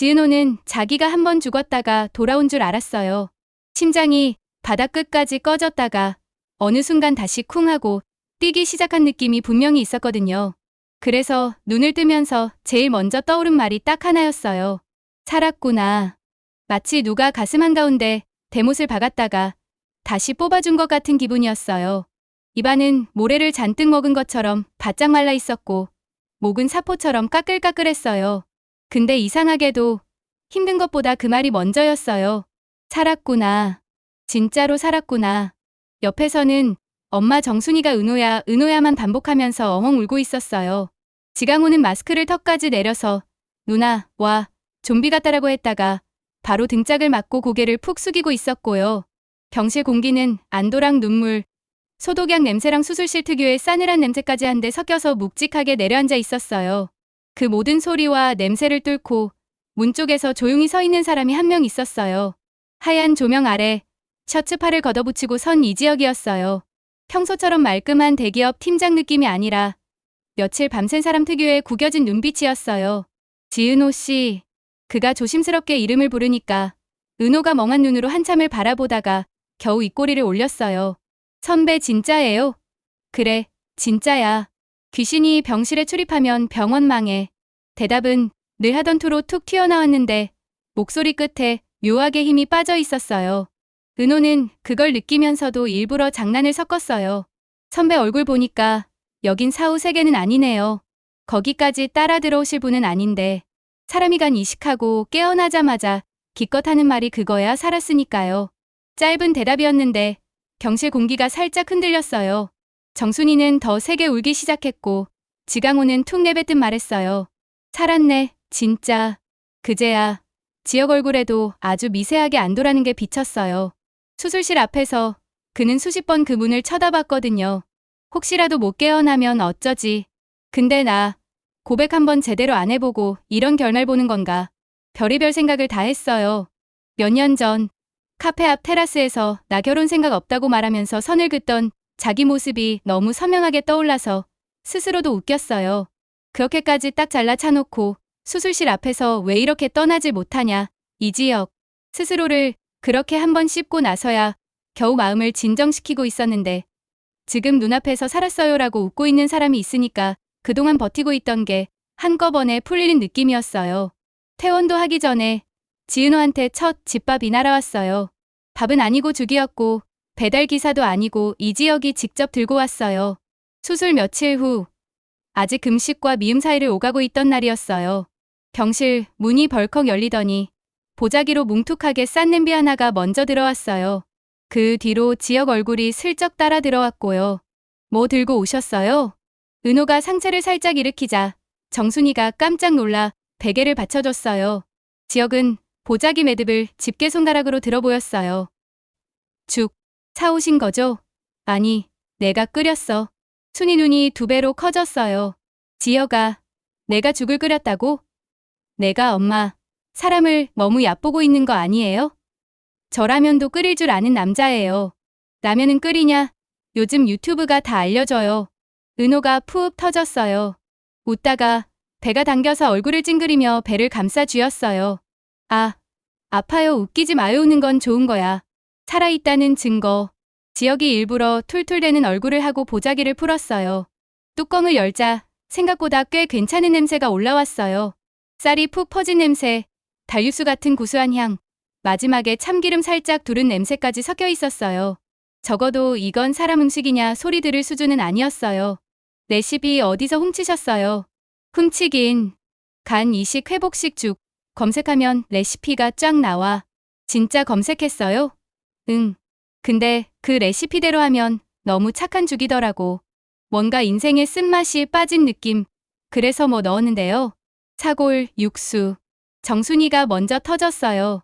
지은호는 자기가 한 번 죽었다가 돌아온 줄 알았어요. 심장이 바닥 끝까지 꺼졌다가 어느 순간 다시 쿵 하고 뛰기 시작한 느낌이 분명히 있었거든요. 그래서 눈을 뜨면서 제일 먼저 떠오른 말이 딱 하나였어요. 살았구나. 마치 누가 가슴 한가운데 대못을 박았다가 다시 뽑아준 것 같은 기분이었어요. 입안은 모래를 잔뜩 먹은 것처럼 바짝 말라 있었고 목은 사포처럼 까끌까끌했어요. 근데 이상하게도 힘든 것보다 그 말이 먼저였어요. 살았구나. 진짜로 살았구나. 옆에서는 엄마 정순이가 은호야, 은호야만 반복하면서 어엉 울고 있었어요. 지강호는 마스크를 턱까지 내려서 누나, 와, 좀비 같다라고 했다가 바로 등짝을 맞고 고개를 푹 숙이고 있었고요. 병실 공기는 안도랑 눈물, 소독약 냄새랑 수술실 특유의 싸늘한 냄새까지 한데 섞여서 묵직하게 내려앉아 있었어요. 그 모든 소리와 냄새를 뚫고 문 쪽에서 조용히 서 있는 사람이 한 명 있었어요. 하얀 조명 아래 셔츠 팔을 걷어붙이고 선 이지혁이었어요. 평소처럼 말끔한 대기업 팀장 느낌이 아니라 며칠 밤샌 사람 특유의 구겨진 눈빛이었어요. 지은호 씨. 그가 조심스럽게 이름을 부르니까 은호가 멍한 눈으로 한참을 바라보다가 겨우 입꼬리를 올렸어요. 선배 진짜예요? 그래, 진짜야. 귀신이 병실에 출입하면 병원 망해. 대답은 늘 하던 투로 툭 튀어나왔는데 목소리 끝에 묘하게 힘이 빠져 있었어요. 은호는 그걸 느끼면서도 일부러 장난을 섞었어요. 선배 얼굴 보니까 여긴 사후 세계는 아니네요. 거기까지 따라 들어오실 분은 아닌데 사람이 간 이식하고 깨어나자마자 기껏 하는 말이 그거야 살았으니까요. 짧은 대답이었는데 경실 공기가 살짝 흔들렸어요. 정순이는 더 세게 울기 시작했고 지강호는 툭 내뱉듯 말했어요. 살았네, 진짜. 그제야 지역 얼굴에도 아주 미세하게 안도라는 게 비쳤어요. 수술실 앞에서 그는 수십 번 그 문을 쳐다봤거든요. 혹시라도 못 깨어나면 어쩌지. 근데 나 고백 한번 제대로 안 해보고 이런 결말 보는 건가. 별의별 생각을 다 했어요. 몇 년 전 카페 앞 테라스에서 나 결혼 생각 없다고 말하면서 선을 긋던 자기 모습이 너무 선명하게 떠올라서 스스로도 웃겼어요. 그렇게까지 딱 잘라 차놓고 수술실 앞에서 왜 이렇게 떠나질 못하냐. 이지혁. 스스로를 그렇게 한번 씹고 나서야 겨우 마음을 진정시키고 있었는데 지금 눈앞에서 살았어요라고 웃고 있는 사람이 있으니까 그동안 버티고 있던 게 한꺼번에 풀리는 느낌이었어요. 퇴원도 하기 전에 지은호한테 첫 집밥이 날아왔어요. 밥은 아니고 죽이었고 배달 기사도 아니고 이지혁이 직접 들고 왔어요. 수술 며칠 후 아직 금식과 미음 사이를 오가고 있던 날이었어요. 병실 문이 벌컥 열리더니 보자기로 뭉툭하게 싼 냄비 하나가 먼저 들어왔어요. 그 뒤로 지역 얼굴이 슬쩍 따라 들어왔고요. 뭐 들고 오셨어요? 은호가 상체를 살짝 일으키자 정순이가 깜짝 놀라 베개를 받쳐줬어요. 지역은 보자기 매듭을 집게 손가락으로 들어 보였어요. 죽, 사오신 거죠? 아니, 내가 끓였어. 순이 눈이 두 배로 커졌어요. 지여가, 내가 죽을 끓였다고? 내가 엄마, 사람을 너무 얕보고 있는 거 아니에요? 저 라면도 끓일 줄 아는 남자예요. 라면은 끓이냐? 요즘 유튜브가 다 알려줘요. 은호가 푹 터졌어요. 웃다가 배가 당겨서 얼굴을 찡그리며 배를 감싸 쥐었어요. 아, 아파요. 웃기지 마요. 우는 건 좋은 거야. 살아있다는 증거. 지역이 일부러 툴툴대는 얼굴을 하고 보자기를 풀었어요. 뚜껑을 열자 생각보다 꽤 괜찮은 냄새가 올라왔어요. 쌀이 푹 퍼진 냄새, 달유수 같은 구수한 향, 마지막에 참기름 살짝 두른 냄새까지 섞여 있었어요. 적어도 이건 사람 음식이냐 소리 들을 수준은 아니었어요. 레시피 어디서 훔치셨어요? 훔치긴. 간 이식 회복식 죽. 검색하면 레시피가 쫙 나와. 진짜 검색했어요? 응. 근데 그 레시피대로 하면 너무 착한 죽이더라고. 뭔가 인생의 쓴맛이 빠진 느낌. 그래서 뭐 넣었는데요. 사골, 육수. 정순이가 먼저 터졌어요.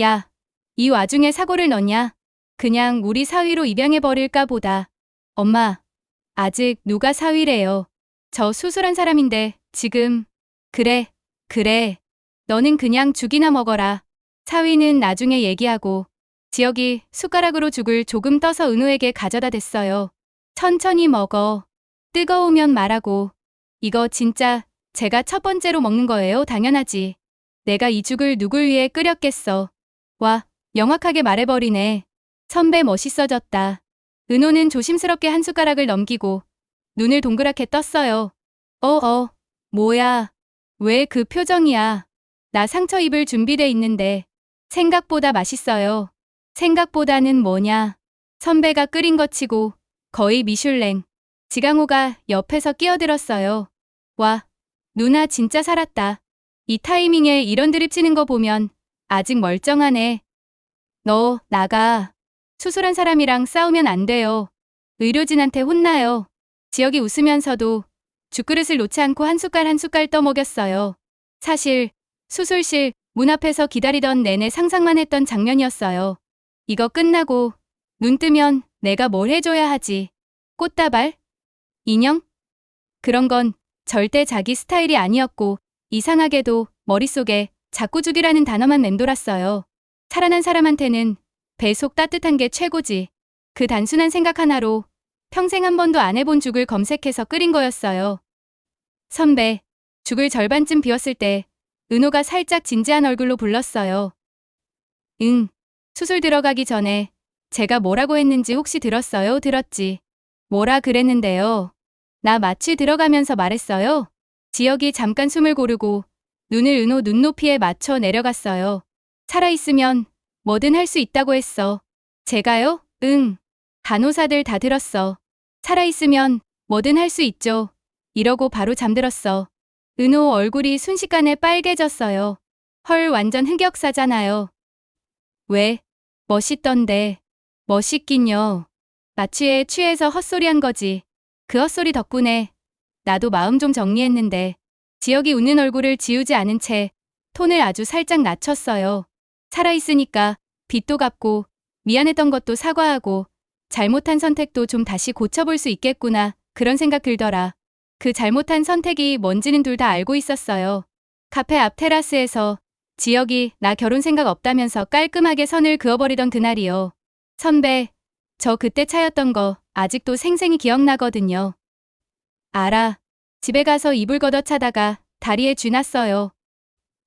야, 이 와중에 사골을 넣냐? 그냥 우리 사위로 입양해버릴까 보다. 엄마, 아직 누가 사위래요. 저 수술한 사람인데 지금. 그래, 그래. 너는 그냥 죽이나 먹어라. 사위는 나중에 얘기하고 지역이 숟가락으로 죽을 조금 떠서 은우에게 가져다 댔어요. 천천히 먹어. 뜨거우면 말하고. 이거 진짜 제가 첫 번째로 먹는 거예요. 당연하지. 내가 이 죽을 누굴 위해 끓였겠어. 와, 명확하게 말해버리네. 선배 멋있어졌다. 은호는 조심스럽게 한 숟가락을 넘기고 눈을 동그랗게 떴어요. 어어, 뭐야. 왜 그 표정이야. 나 상처 입을 준비돼 있는데 생각보다 맛있어요. 생각보다는 뭐냐. 선배가 끓인 것 치고 거의 미슐랭. 지강호가 옆에서 끼어들었어요. 와, 누나 진짜 살았다. 이 타이밍에 이런 드립 치는 거 보면 아직 멀쩡하네. 너, 나가. 수술한 사람이랑 싸우면 안 돼요. 의료진한테 혼나요. 지역이 웃으면서도 죽그릇을 놓지 않고 한 숟갈 한 숟갈 떠먹였어요. 사실 수술실 문 앞에서 기다리던 내내 상상만 했던 장면이었어요. 이거 끝나고 눈 뜨면 내가 뭘 해줘야 하지. 꽃다발? 인형? 그런 건 절대 자기 스타일이 아니었고 이상하게도 머릿속에 자꾸 죽이라는 단어만 맴돌았어요. 살아난 사람한테는 배속 따뜻한 게 최고지. 그 단순한 생각 하나로 평생 한 번도 안 해본 죽을 검색해서 끓인 거였어요. 선배, 죽을 절반쯤 비웠을 때 은호가 살짝 진지한 얼굴로 불렀어요. 응, 수술 들어가기 전에 제가 뭐라고 했는지 혹시 들었어요? 들었지. 뭐라 그랬는데요. 나 마취 들어가면서 말했어요. 지역이 잠깐 숨을 고르고 눈을 은호 눈높이에 맞춰 내려갔어요. 살아있으면 뭐든 할 수 있다고 했어. 제가요? 응. 간호사들 다 들었어. 살아있으면 뭐든 할 수 있죠. 이러고 바로 잠들었어. 은호 얼굴이 순식간에 빨개졌어요. 헐, 완전 흑역사잖아요. 왜? 멋있던데. 멋있긴요. 마취에 취해서 헛소리한 거지. 그 헛소리 덕분에 나도 마음 좀 정리했는데 지역이 웃는 얼굴을 지우지 않은 채 톤을 아주 살짝 낮췄어요. 살아있으니까 빚도 갚고 미안했던 것도 사과하고 잘못한 선택도 좀 다시 고쳐볼 수 있겠구나 그런 생각 들더라. 그 잘못한 선택이 뭔지는 둘 다 알고 있었어요. 카페 앞 테라스에서 지역이 나 결혼 생각 없다면서 깔끔하게 선을 그어버리던 그날이요. 선배, 저 그때 차였던 거 아직도 생생히 기억나거든요. 알아. 집에 가서 이불 걷어 차다가 다리에 쥐났어요.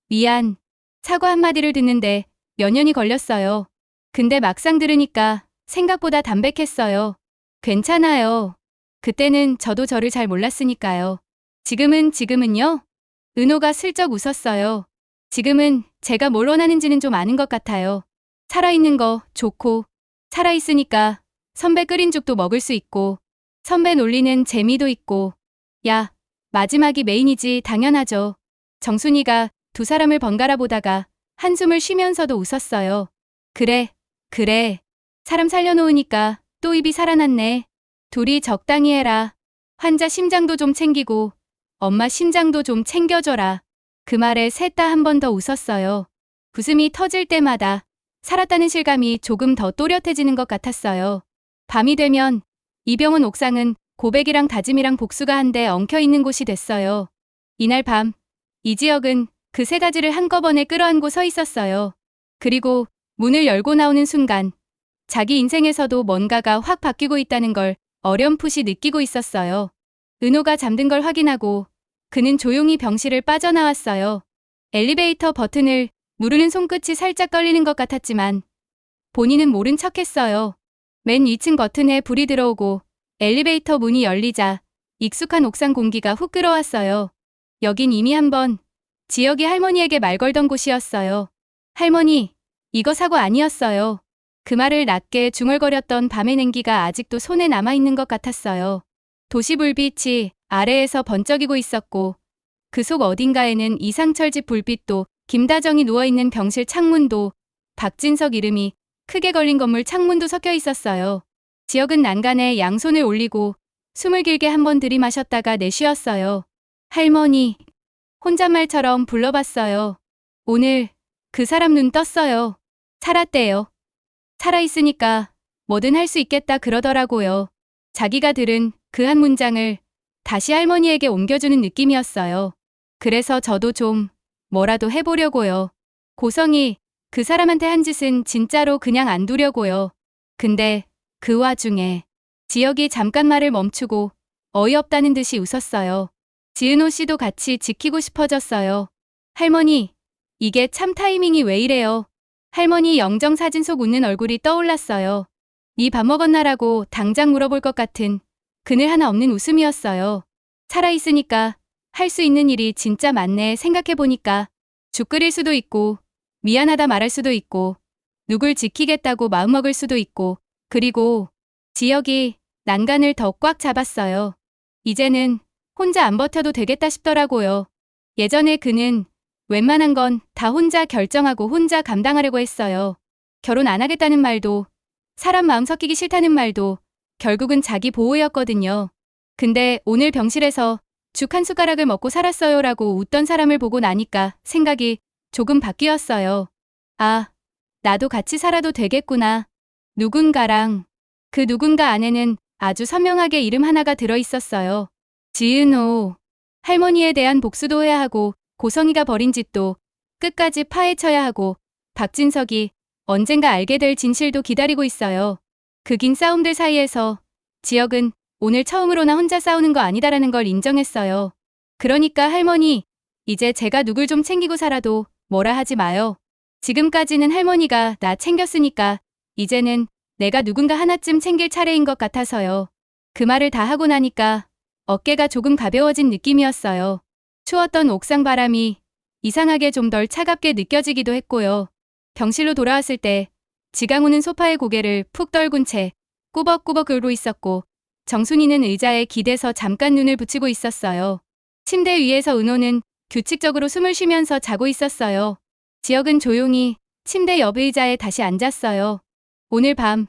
미안. 사과 한마디를 듣는데 몇 년이 걸렸어요. 근데 막상 들으니까 생각보다 담백했어요. 괜찮아요. 그때는 저도 저를 잘 몰랐으니까요. 지금은 지금은요? 은호가 슬쩍 웃었어요. 지금은 제가 뭘 원하는지는 좀 아는 것 같아요. 살아있는 거 좋고, 살아있으니까 선배 끓인 죽도 먹을 수 있고, 선배 놀리는 재미도 있고, 야, 마지막이 메인이지 당연하죠. 정순이가 두 사람을 번갈아 보다가 한숨을 쉬면서도 웃었어요. 그래, 그래. 사람 살려놓으니까 또 입이 살아났네. 둘이 적당히 해라. 환자 심장도 좀 챙기고 엄마 심장도 좀 챙겨줘라. 그 말에 셋 다 한 번 더 웃었어요. 웃음이 터질 때마다 살았다는 실감이 조금 더 또렷해지는 것 같았어요. 밤이 되면 이병헌 옥상은 고백이랑 다짐이랑 복수가 한데 엉켜 있는 곳이 됐어요. 이날 밤, 이 지역은 그 세 가지를 한꺼번에 끌어안고 서 있었어요. 그리고 문을 열고 나오는 순간 자기 인생에서도 뭔가가 확 바뀌고 있다는 걸 어렴풋이 느끼고 있었어요. 은호가 잠든 걸 확인하고 그는 조용히 병실을 빠져나왔어요. 엘리베이터 버튼을 누르는 손끝이 살짝 떨리는 것 같았지만 본인은 모른 척 했어요. 맨 위층 버튼에 불이 들어오고 엘리베이터 문이 열리자 익숙한 옥상 공기가 훅 들어왔어요. 여긴 이미 한번 지역이 할머니에게 말 걸던 곳이었어요. 할머니, 이거 사고 아니었어요. 그 말을 낮게 중얼거렸던 밤의 냉기가 아직도 손에 남아있는 것 같았어요. 도시 불빛이 아래에서 번쩍이고 있었고 그 속 어딘가에는 이상철 집 불빛도 김다정이 누워있는 병실 창문도 박진석 이름이 크게 걸린 건물 창문도 섞여 있었어요. 지역은 난간에 양손을 올리고 숨을 길게 한 번 들이마셨다가 내쉬었어요. 할머니, 혼잣말처럼 불러봤어요. 오늘 그 사람 눈 떴어요. 살았대요. 살아있으니까 뭐든 할 수 있겠다 그러더라고요. 자기가 들은 그 한 문장을 다시 할머니에게 옮겨주는 느낌이었어요. 그래서 저도 좀 뭐라도 해보려고요. 고성이 그 사람한테 한 짓은 진짜로 그냥 안 두려고요. 근데 그 와중에 지역이 잠깐 말을 멈추고 어이없다는 듯이 웃었어요. 지은호 씨도 같이 지키고 싶어졌어요. 할머니, 이게 참 타이밍이 왜 이래요. 할머니 영정 사진 속 웃는 얼굴이 떠올랐어요. 니 밥 먹었나라고 당장 물어볼 것 같은 그늘 하나 없는 웃음이었어요. 살아있으니까 할 수 있는 일이 진짜 많네 생각해보니까 죽 끓일 수도 있고 미안하다 말할 수도 있고 누굴 지키겠다고 마음먹을 수도 있고 그리고 지역이 난간을 더 꽉 잡았어요. 이제는 혼자 안 버텨도 되겠다 싶더라고요. 예전에 그는 웬만한 건 다 혼자 결정하고 혼자 감당하려고 했어요. 결혼 안 하겠다는 말도 사람 마음 섞이기 싫다는 말도 결국은 자기 보호였거든요. 근데 오늘 병실에서 죽 한 숟가락을 먹고 살았어요 라고 웃던 사람을 보고 나니까 생각이 조금 바뀌었어요. 아, 나도 같이 살아도 되겠구나. 누군가랑 그 누군가 안에는 아주 선명하게 이름 하나가 들어 있었어요. 지은호. 할머니에 대한 복수도 해야 하고 고성이가 벌인 짓도 끝까지 파헤쳐야 하고 박진석이 언젠가 알게 될 진실도 기다리고 있어요. 그 긴 싸움들 사이에서 지역은 오늘 처음으로 나 혼자 싸우는 거 아니다라는 걸 인정했어요. 그러니까 할머니, 이제 제가 누굴 좀 챙기고 살아도 뭐라 하지 마요. 지금까지는 할머니가 나 챙겼으니까 이제는 내가 누군가 하나쯤 챙길 차례인 것 같아서요. 그 말을 다 하고 나니까 어깨가 조금 가벼워진 느낌이었어요. 추웠던 옥상 바람이 이상하게 좀 덜 차갑게 느껴지기도 했고요. 병실로 돌아왔을 때 지강우는 소파에 고개를 푹 떨군 채 꾸벅꾸벅 긁고 있었고 정순이는 의자에 기대서 잠깐 눈을 붙이고 있었어요. 침대 위에서 은호는 규칙적으로 숨을 쉬면서 자고 있었어요. 지역은 조용히 침대 옆 의자에 다시 앉았어요. 오늘 밤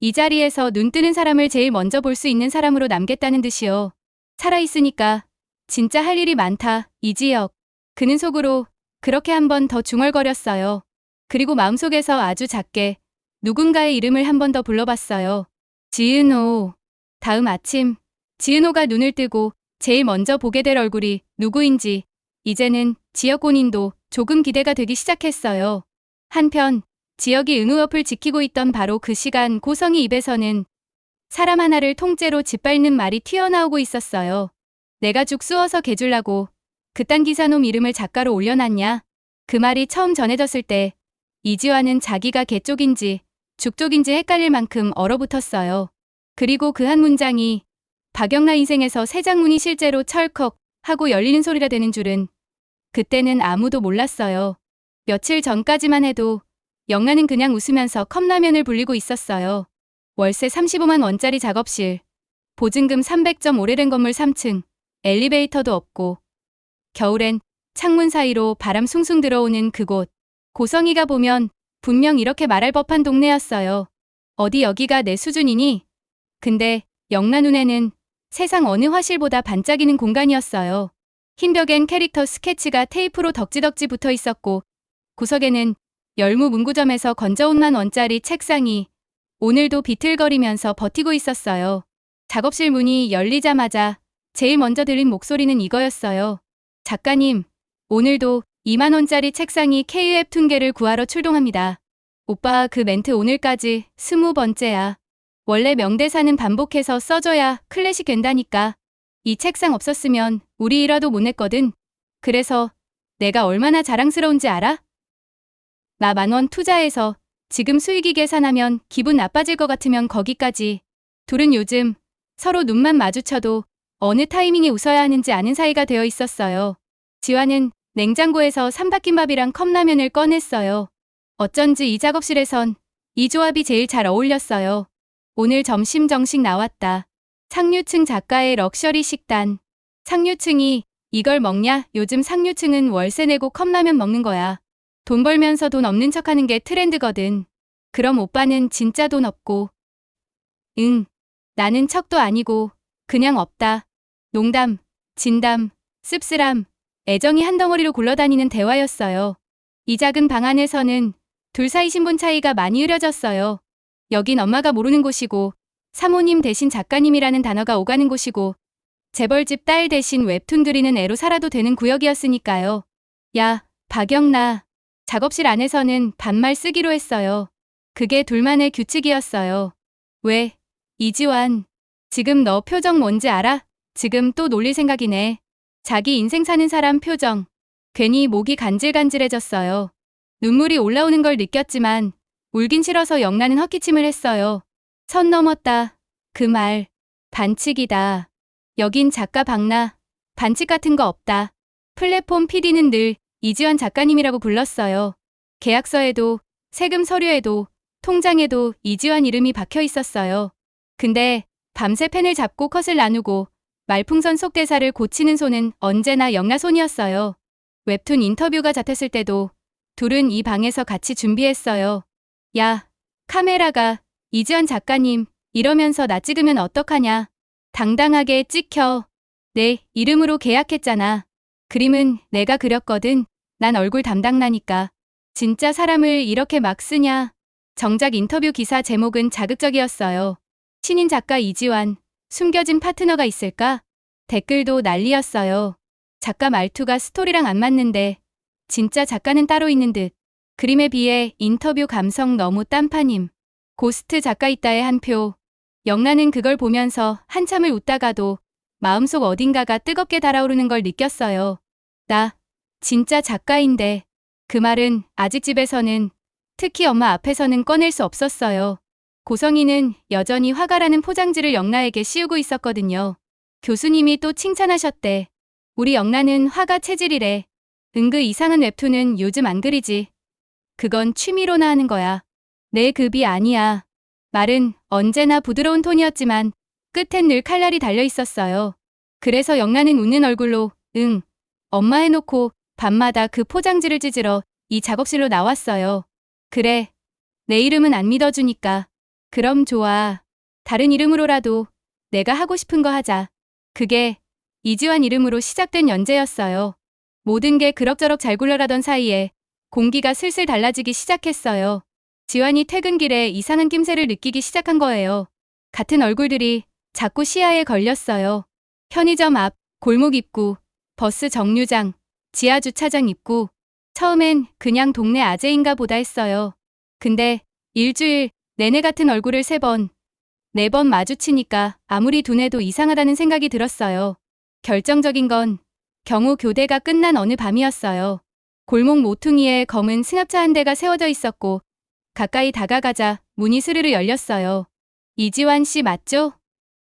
이 자리에서 눈 뜨는 사람을 제일 먼저 볼 수 있는 사람으로 남겠다는 듯이요. 살아있으니까 진짜 할 일이 많다, 이지혁. 그는 속으로 그렇게 한 번 더 중얼거렸어요. 그리고 마음속에서 아주 작게 누군가의 이름을 한 번 더 불러봤어요. 지은호. 다음 아침, 지은호가 눈을 뜨고 제일 먼저 보게 될 얼굴이 누구인지 이제는 지역 본인도 조금 기대가 되기 시작했어요. 한편 지역이 은호 옆을 지키고 있던 바로 그 시간 고성이 입에서는 사람 하나를 통째로 짓밟는 말이 튀어나오고 있었어요. 내가 죽 쑤어서 개줄라고 그딴 기사놈 이름을 작가로 올려놨냐? 그 말이 처음 전해졌을 때 이지화는 자기가 개 쪽인지 죽 쪽인지 헷갈릴 만큼 얼어붙었어요. 그리고 그 한 문장이 박영나 인생에서 새 장문이 실제로 철컥 하고 열리는 소리가 되는 줄은 그때는 아무도 몰랐어요. 며칠 전까지만 해도 영란은 그냥 웃으면서 컵라면을 불리고 있었어요. 월세 35만 원짜리 작업실, 보증금 300점 오래된 건물 3층, 엘리베이터도 없고, 겨울엔 창문 사이로 바람 숭숭 들어오는 그곳. 고성이가 보면 분명 이렇게 말할 법한 동네였어요. 어디 여기가 내 수준이니? 근데 영란 눈에는 세상 어느 화실보다 반짝이는 공간이었어요. 흰 벽엔 캐릭터 스케치가 테이프로 덕지덕지 붙어 있었고, 구석에는 열무 문구점에서 건져온 만 원짜리 책상이 오늘도 비틀거리면서 버티고 있었어요. 작업실 문이 열리자마자 제일 먼저 들린 목소리는 이거였어요. 작가님, 오늘도 2만 원짜리 책상이 KUF 퉁계를 구하러 출동합니다. 오빠 그 멘트 오늘까지 스무 번째야. 원래 명대사는 반복해서 써줘야 클래식 된다니까. 이 책상 없었으면 우리 일화도 못 냈거든. 그래서 내가 얼마나 자랑스러운지 알아? 나 만원 투자해서 지금 수익이 계산하면 기분 나빠질 것 같으면 거기까지. 둘은 요즘 서로 눈만 마주쳐도 어느 타이밍에 웃어야 하는지 아는 사이가 되어 있었어요. 지화는 냉장고에서 삼박김밥이랑 컵라면을 꺼냈어요. 어쩐지 이 작업실에선 이 조합이 제일 잘 어울렸어요. 오늘 점심 정식 나왔다. 상류층 작가의 럭셔리 식단. 상류층이 이걸 먹냐? 요즘 상류층은 월세 내고 컵라면 먹는 거야. 돈 벌면서 돈 없는 척 하는 게 트렌드거든. 그럼 오빠는 진짜 돈 없고. 응. 나는 척도 아니고, 그냥 없다. 농담, 진담, 씁쓸함, 애정이 한 덩어리로 굴러다니는 대화였어요. 이 작은 방 안에서는 둘 사이 신분 차이가 많이 흐려졌어요. 여긴 엄마가 모르는 곳이고, 사모님 대신 작가님이라는 단어가 오가는 곳이고, 재벌집 딸 대신 웹툰 그리는 애로 살아도 되는 구역이었으니까요. 야, 박영나. 작업실 안에서는 반말 쓰기로 했어요. 그게 둘만의 규칙이었어요. 왜? 이지환. 지금 너 표정 뭔지 알아? 지금 또 놀릴 생각이네. 자기 인생 사는 사람 표정. 괜히 목이 간질간질해졌어요. 눈물이 올라오는 걸 느꼈지만 울긴 싫어서 영란은 헛기침을 했어요. 선 넘었다. 그 말. 반칙이다. 여긴 작가 박나. 반칙 같은 거 없다. 플랫폼 PD는 늘 이지환 작가님이라고 불렀어요. 계약서에도 세금 서류에도 통장에도 이지환 이름이 박혀 있었어요. 근데 밤새 펜을 잡고 컷을 나누고 말풍선 속 대사를 고치는 손은 언제나 영나 손이었어요. 웹툰 인터뷰가 잡혔을 때도 둘은 이 방에서 같이 준비했어요. 야, 카메라가 이지환 작가님 이러면서 나 찍으면 어떡하냐. 당당하게 찍혀. 내 이름으로 계약했잖아. 그림은 내가 그렸거든. 난 얼굴 담당나니까. 진짜 사람을 이렇게 막 쓰냐. 정작 인터뷰 기사 제목은 자극적이었어요. 신인 작가 이지환, 숨겨진 파트너가 있을까? 댓글도 난리였어요. 작가 말투가 스토리랑 안 맞는데 진짜 작가는 따로 있는 듯. 그림에 비해 인터뷰 감성 너무 딴파님. 고스트 작가 있다의 한 표. 영란은 그걸 보면서 한참을 웃다가도 마음속 어딘가가 뜨겁게 달아오르는 걸 느꼈어요. 나 진짜 작가인데 그 말은 아직 집에서는 특히 엄마 앞에서는 꺼낼 수 없었어요. 고성이는 여전히 화가라는 포장지를 영라에게 씌우고 있었거든요. 교수님이 또 칭찬하셨대. 우리 영라는 화가 체질이래. 은그 이상한 웹툰은 요즘 안 그리지. 그건 취미로나 하는 거야. 내 급이 아니야. 말은 언제나 부드러운 톤이었지만 끝엔 늘 칼날이 달려 있었어요. 그래서 영란은 웃는 얼굴로 응, 엄마 해놓고 밤마다 그 포장지를 찢으러 이 작업실로 나왔어요. 그래, 내 이름은 안 믿어주니까. 그럼 좋아. 다른 이름으로라도 내가 하고 싶은 거 하자. 그게 이지환 이름으로 시작된 연재였어요. 모든 게 그럭저럭 잘 굴러가던 사이에 공기가 슬슬 달라지기 시작했어요. 지환이 퇴근길에 이상한 낌새를 느끼기 시작한 거예요. 같은 얼굴들이 자꾸 시야에 걸렸어요. 편의점 앞, 골목 입구, 버스 정류장, 지하 주차장 입구. 처음엔 그냥 동네 아재인가 보다 했어요. 근데 일주일 내내 같은 얼굴을 세 번, 네 번 마주치니까 아무리 두뇌도 이상하다는 생각이 들었어요. 결정적인 건 경우 교대가 끝난 어느 밤이었어요. 골목 모퉁이에 검은 승합차 한 대가 세워져 있었고 가까이 다가가자 문이 스르르 열렸어요. 이지환 씨 맞죠?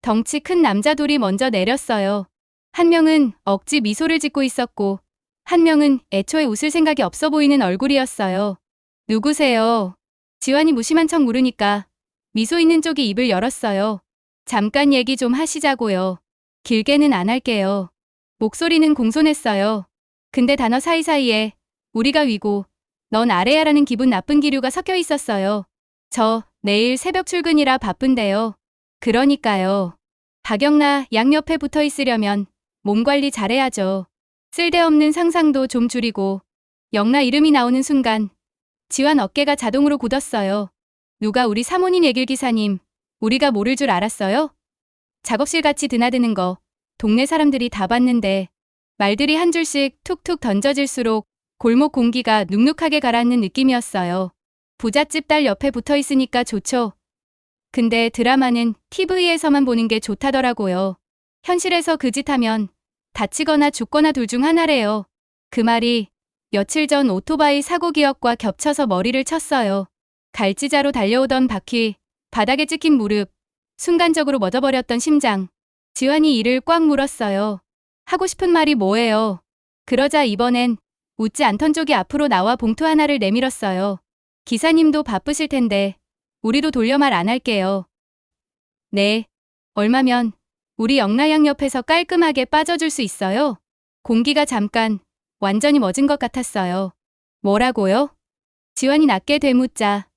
덩치 큰 남자 둘이 먼저 내렸어요. 한 명은 억지 미소를 짓고 있었고 한 명은 애초에 웃을 생각이 없어 보이는 얼굴이었어요. 누구세요? 지환이 무심한 척 물으니까 미소 있는 쪽이 입을 열었어요. 잠깐 얘기 좀 하시자고요. 길게는 안 할게요. 목소리는 공손했어요. 근데 단어 사이사이에 우리가 위고 넌 아래야라는 기분 나쁜 기류가 섞여 있었어요. 저 내일 새벽 출근이라 바쁜데요. 그러니까요. 박영나 양옆에 붙어 있으려면 몸 관리 잘해야죠. 쓸데없는 상상도 좀 줄이고 영나 이름이 나오는 순간 지환 어깨가 자동으로 굳었어요. 누가 우리 사모님 얘길 기사님 우리가 모를 줄 알았어요? 작업실 같이 드나드는 거 동네 사람들이 다 봤는데 말들이 한 줄씩 툭툭 던져질수록 골목 공기가 눅눅하게 가라앉는 느낌이었어요. 부잣집 딸 옆에 붙어 있으니까 좋죠. 근데 드라마는 TV에서만 보는 게 좋다더라고요. 현실에서 그 짓 하면 다치거나 죽거나 둘 중 하나래요. 그 말이 며칠 전 오토바이 사고 기억과 겹쳐서 머리를 쳤어요. 갈지자로 달려오던 바퀴, 바닥에 찍힌 무릎, 순간적으로 멎어버렸던 심장. 지환이 이를 꽉 물었어요. 하고 싶은 말이 뭐예요? 그러자 이번엔 웃지 않던 쪽이 앞으로 나와 봉투 하나를 내밀었어요. 기사님도 바쁘실 텐데 우리도 돌려 말 안 할게요. 네. 얼마면 우리 영라양 옆에서 깔끔하게 빠져줄 수 있어요? 공기가 잠깐 완전히 멎은 것 같았어요. 뭐라고요? 지환이 낮게 되묻자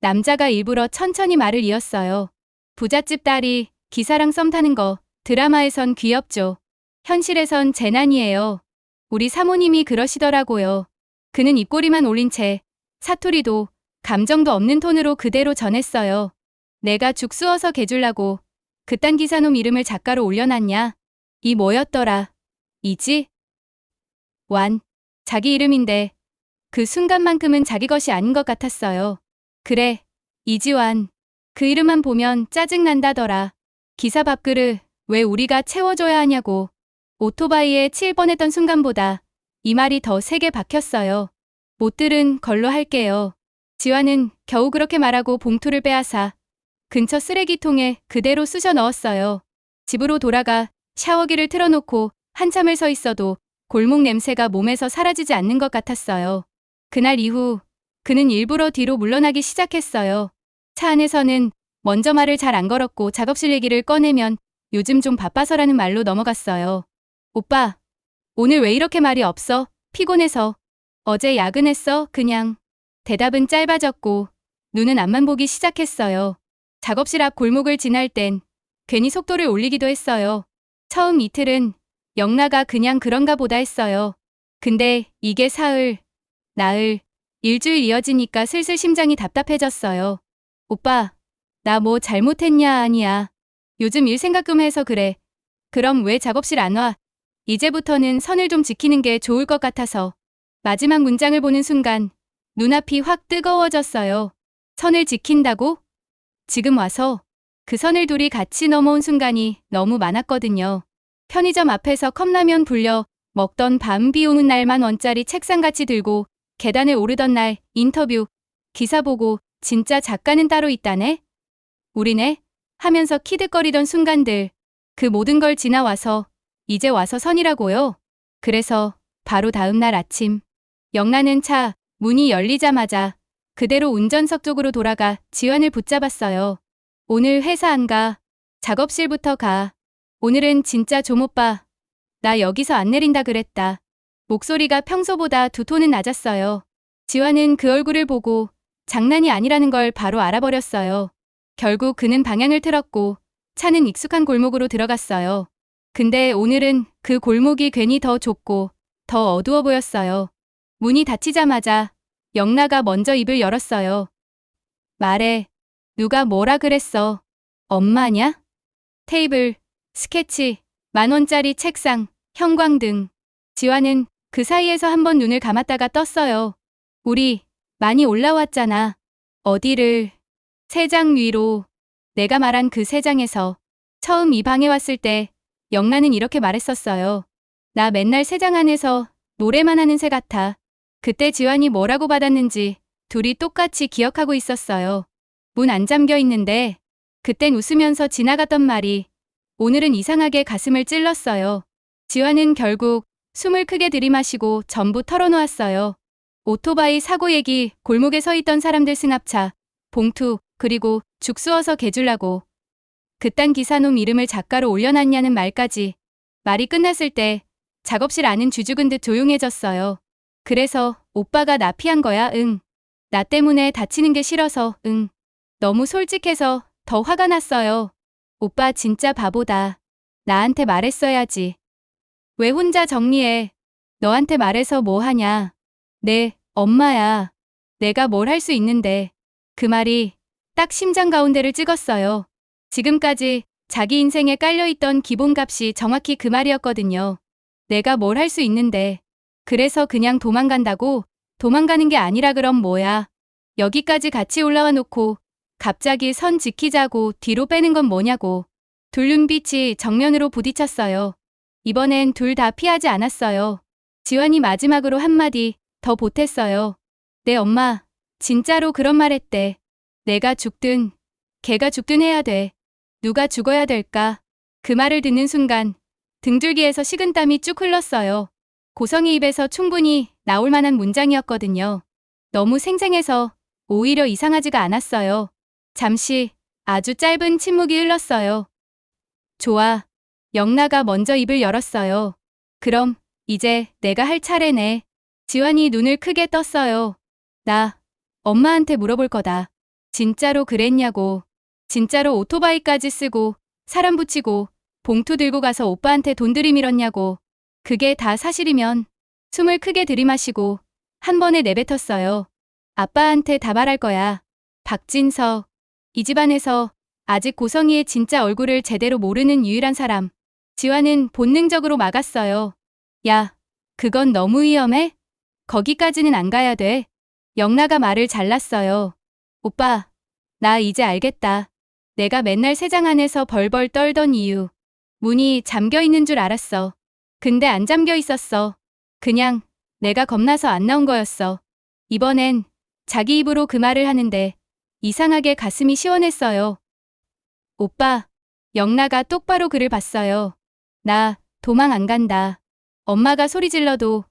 남자가 일부러 천천히 말을 이었어요. 부잣집 딸이 기사랑 썸 타는 거 드라마에선 귀엽죠. 현실에선 재난이에요. 우리 사모님이 그러시더라고요. 그는 입꼬리만 올린 채 사투리도 감정도 없는 톤으로 그대로 전했어요. 내가 죽 쑤어서 개줄라고 그딴 기사놈 이름을 작가로 올려놨냐? 이 뭐였더라? 이지? 완. 자기 이름인데 그 순간만큼은 자기 것이 아닌 것 같았어요. 그래, 이지완. 그 이름만 보면 짜증난다더라. 기사 밥그릇 왜 우리가 채워줘야 하냐고. 오토바이에 칠 뻔했던 순간보다 이 말이 더 세게 박혔어요. 못 들은 걸로 할게요. 지화는 겨우 그렇게 말하고 봉투를 빼앗아 근처 쓰레기통에 그대로 쑤셔 넣었어요. 집으로 돌아가 샤워기를 틀어놓고 한참을 서 있어도 골목 냄새가 몸에서 사라지지 않는 것 같았어요. 그날 이후 그는 일부러 뒤로 물러나기 시작했어요. 차 안에서는 먼저 말을 잘 안 걸었고 작업실 얘기를 꺼내면 요즘 좀 바빠서라는 말로 넘어갔어요. 오빠, 오늘 왜 이렇게 말이 없어? 피곤해서. 어제 야근했어? 그냥. 대답은 짧아졌고 눈은 앞만 보기 시작했어요. 작업실 앞 골목을 지날 땐 괜히 속도를 올리기도 했어요. 처음 이틀은 영나가 그냥 그런가 보다 했어요. 근데 이게 사흘, 나흘, 일주일 이어지니까 슬슬 심장이 답답해졌어요. 오빠, 나 뭐 잘못했냐 아니야. 요즘 일 생각 좀 해서 그래. 그럼 왜 작업실 안 와? 이제부터는 선을 좀 지키는 게 좋을 것 같아서. 마지막 문장을 보는 순간 눈앞이 확 뜨거워졌어요. 선을 지킨다고? 지금 와서 그 선을 둘이 같이 넘어온 순간이 너무 많았거든요. 편의점 앞에서 컵라면 불려 먹던 밤 비 오는 날만 원짜리 책상 같이 들고 계단을 오르던 날 인터뷰 기사 보고 진짜 작가는 따로 있다네? 우리네? 하면서 키득거리던 순간들 그 모든 걸 지나와서 이제 와서 선이라고요. 그래서 바로 다음 날 아침 영란은 차 문이 열리자마자 그대로 운전석 쪽으로 돌아가 지환을 붙잡았어요. 오늘 회사 안 가. 작업실부터 가. 오늘은 진짜 좀오빠. 나 여기서 안 내린다 그랬다. 목소리가 평소보다 두 톤은 낮았어요. 지환은 그 얼굴을 보고 장난이 아니라는 걸 바로 알아버렸어요. 결국 그는 방향을 틀었고 차는 익숙한 골목으로 들어갔어요. 근데 오늘은 그 골목이 괜히 더 좁고 더 어두워 보였어요. 문이 닫히자마자 영나가 먼저 입을 열었어요. 말해. 누가 뭐라 그랬어? 엄마냐? 테이블, 스케치, 만 원짜리 책상, 형광등. 지화는 그 사이에서 한번 눈을 감았다가 떴어요. 우리 많이 올라왔잖아. 어디를? 세장 위로. 내가 말한 그 세 장에서 처음 이 방에 왔을 때 영란은 이렇게 말했었어요. 나 맨날 세장 안에서 노래만 하는 새 같아. 그때 지환이 뭐라고 받았는지 둘이 똑같이 기억하고 있었어요. 문 안 잠겨 있는데 그땐 웃으면서 지나갔던 말이 오늘은 이상하게 가슴을 찔렀어요. 지환은 결국 숨을 크게 들이마시고 전부 털어놓았어요. 오토바이 사고 얘기, 골목에 서 있던 사람들 승합차, 봉투, 그리고 죽 쑤어서 개줄라고. 그딴 기사놈 이름을 작가로 올려놨냐는 말까지. 말이 끝났을 때 작업실 안은 쥐죽은 듯 조용해졌어요. 그래서 오빠가 나 피한 거야, 응. 나 때문에 다치는 게 싫어서, 응. 너무 솔직해서 더 화가 났어요. 오빠 진짜 바보다. 나한테 말했어야지. 왜 혼자 정리해? 너한테 말해서 뭐 하냐? 네, 엄마야. 내가 뭘 할 수 있는데. 그 말이 딱 심장 가운데를 찍었어요. 지금까지 자기 인생에 깔려있던 기본값이 정확히 그 말이었거든요. 내가 뭘 할 수 있는데. 그래서 그냥 도망간다고? 도망가는 게 아니라 그럼 뭐야? 여기까지 같이 올라와 놓고 갑자기 선 지키자고 뒤로 빼는 건 뭐냐고. 둘눈빛이 정면으로 부딪혔어요. 이번엔 둘 다 피하지 않았어요. 지환이 마지막으로 한마디 더 보탰어요. 내 엄마 진짜로 그런 말 했대. 내가 죽든 걔가 죽든 해야 돼. 누가 죽어야 될까? 그 말을 듣는 순간 등줄기에서 식은땀이 쭉 흘렀어요. 고성이 입에서 충분히 나올 만한 문장이었거든요. 너무 생생해서 오히려 이상하지가 않았어요. 잠시 아주 짧은 침묵이 흘렀어요. 좋아. 영나가 먼저 입을 열었어요. 그럼 이제 내가 할 차례네. 지환이 눈을 크게 떴어요. 나 엄마한테 물어볼 거다. 진짜로 그랬냐고. 진짜로 오토바이까지 쓰고 사람 붙이고 봉투 들고 가서 오빠한테 돈 들이밀었냐고. 그게 다 사실이면 숨을 크게 들이마시고 한 번에 내뱉었어요. 아빠한테 다 말할 거야. 박진서. 이 집안에서 아직 고성이의 진짜 얼굴을 제대로 모르는 유일한 사람. 지화는 본능적으로 막았어요. 야, 그건 너무 위험해? 거기까지는 안 가야 돼. 영나가 말을 잘랐어요. 오빠, 나 이제 알겠다. 내가 맨날 세장 안에서 벌벌 떨던 이유. 문이 잠겨 있는 줄 알았어. 근데 안 잠겨 있었어. 그냥 내가 겁나서 안 나온 거였어. 이번엔 자기 입으로 그 말을 하는데 이상하게 가슴이 시원했어요. 오빠, 영나가 똑바로 그를 봤어요. 나 도망 안 간다. 엄마가 소리 질러도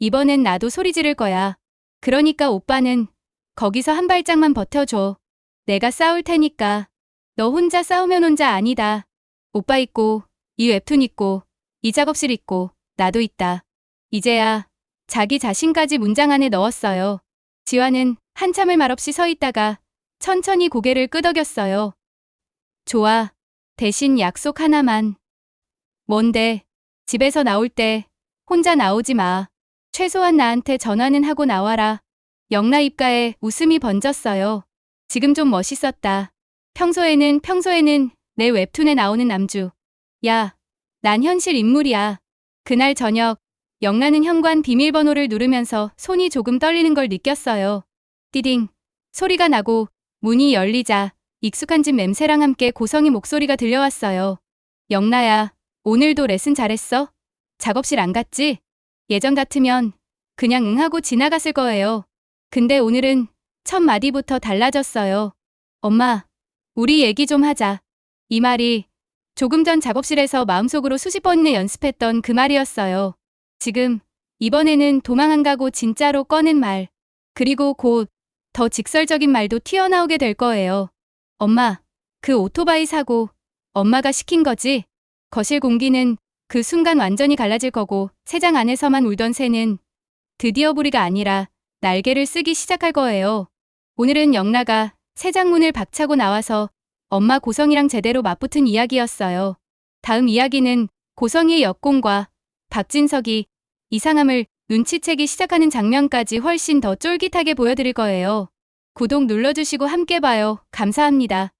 이번엔 나도 소리 지를 거야. 그러니까 오빠는 거기서 한 발짝만 버텨줘. 내가 싸울 테니까. 너 혼자 싸우면 혼자 아니다. 오빠 있고, 이 웹툰 있고, 이 작업실 있고, 나도 있다. 이제야 자기 자신까지 문장 안에 넣었어요. 지화는 한참을 말없이 서 있다가 천천히 고개를 끄덕였어요. 좋아. 대신 약속 하나만. 뭔데? 집에서 나올 때 혼자 나오지 마. 최소한 나한테 전화는 하고 나와라. 영라 입가에 웃음이 번졌어요. 지금 좀 멋있었다. 평소에는 평소에는 내 웹툰에 나오는 남주. 야, 난 현실 인물이야. 그날 저녁 영라는 현관 비밀번호를 누르면서 손이 조금 떨리는 걸 느꼈어요. 띠딩 소리가 나고 문이 열리자 익숙한 집 냄새랑 함께 고성이 목소리가 들려왔어요. 영라야, 오늘도 레슨 잘했어? 작업실 안 갔지? 예전 같으면 그냥 응하고 지나갔을 거예요. 근데 오늘은 첫 마디부터 달라졌어요. 엄마, 우리 얘기 좀 하자. 이 말이 조금 전 작업실에서 마음속으로 수십 번이나 연습했던 그 말이었어요. 지금 이번에는 도망 안 가고 진짜로 꺼낸 말. 그리고 곧 더 직설적인 말도 튀어나오게 될 거예요. 엄마, 그 오토바이 사고 엄마가 시킨 거지? 거실 공기는 그 순간 완전히 갈라질 거고 새장 안에서만 울던 새는 드디어 부리가 아니라 날개를 쓰기 시작할 거예요. 오늘은 영라가 새장문을 박차고 나와서 엄마 고성이랑 제대로 맞붙은 이야기였어요. 다음 이야기는 고성이의 역공과 박진석이 이상함을 눈치채기 시작하는 장면까지 훨씬 더 쫄깃하게 보여드릴 거예요. 구독 눌러주시고 함께 봐요. 감사합니다.